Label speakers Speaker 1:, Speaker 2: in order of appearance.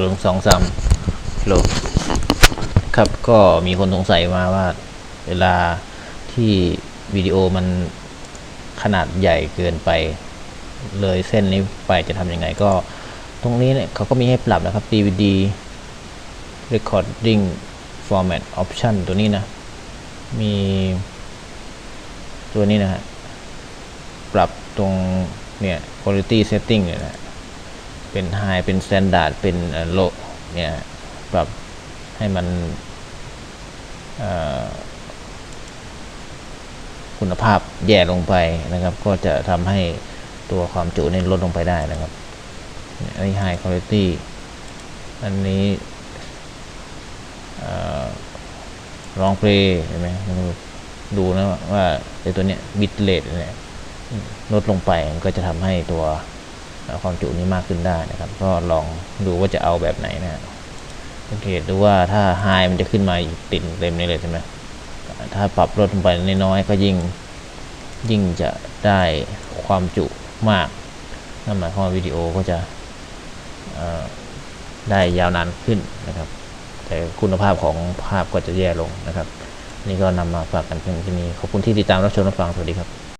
Speaker 1: ลงสองสามโลครับก็มีคนสงสัยมาว่า เวลาที่วิดีโอมันขนาดใหญ่เกินไป เลยเส้นนี้ไปจะทำยังไงก็ ตรงนี้เนี่ยเขาก็มีให้ปรับนะครับ DVD recording format option ตัวนี้นะ มีตัวนี้นะฮะ ปรับตรงเนี่ย quality setting เนี่ยนะ เป็น high เป็น standard เป็น low เนี่ยปรับให้มันคุณภาพแย่ลงไปนะครับ ก็จะทำให้ตัวความจุเนี่ยลดลงไปได้นะครับ อันนี้ high quality อันนี้ลองเพลย์เห็นไหมดูนะว่าไอ้ตัวเนี้ย bit rate เนี่ยลดลงไปมันก็จะทำให้ตัว ความจุนี้มากขึ้นได้นะครับ ก็ลองดูว่าจะเอาแบบไหนนะสังเกตดูว่าถ้า high มันจะขึ้นมาติดเต็มนี้เลยใช่ไหมถ้าปรับลดลงไปน้อยๆก็ยิ่งยิ่งจะได้ความจุมากนั่นหมายความว่าวิดีโอก็จะได้ยาวนานขึ้นนะครับ แต่คุณภาพของภาพก็จะแย่ลงนะครับ นี่ก็นำมาฝากกันเพียงที่นี้ขอบคุณที่ติดตามรับชมรับฟังสวัสดีครับ